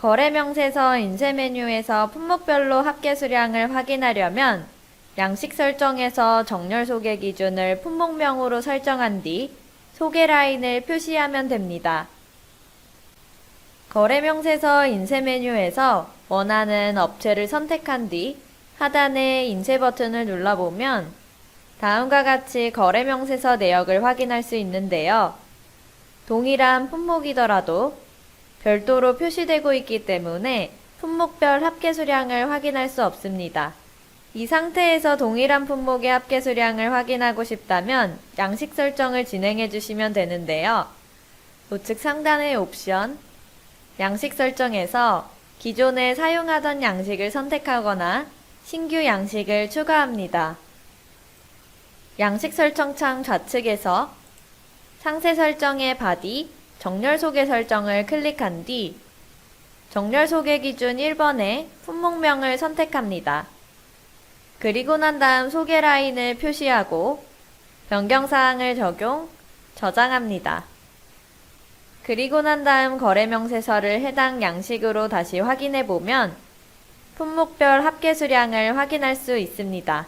거래 명세서 인쇄 메뉴에서 품목별로 합계 수량을 확인하려면 양식 설정에서 정렬 소개 기준을 품목명으로 설정한 뒤 소개 라인을 표시하면 됩니다. 거래 명세서 인쇄 메뉴에서 원하는 업체를 선택한 뒤 하단의 인쇄 버튼을 눌러보면 다음과 같이 거래 명세서 내역을 확인할 수 있는데요. 동일한 품목이더라도 별도로 표시되고 있기 때문에 품목별 합계 수량을 확인할 수 없습니다. 이 상태에서 동일한 품목의 합계 수량을 확인하고 싶다면 양식 설정을 진행해 주시면 되는데요. 우측 상단의 옵션, 양식 설정에서 기존에 사용하던 양식을 선택하거나 신규 양식을 추가합니다. 양식 설정 창 좌측에서 상세 설정의 바디, 정렬 소개 설정을 클릭한 뒤 정렬 소개 기준 1번에 품목명을 선택합니다. 그리고 난 다음 소개 라인을 표시하고 변경사항을 적용, 저장합니다. 그리고 난 다음 거래명세서를 해당 양식으로 다시 확인해 보면 품목별 합계 수량을 확인할 수 있습니다.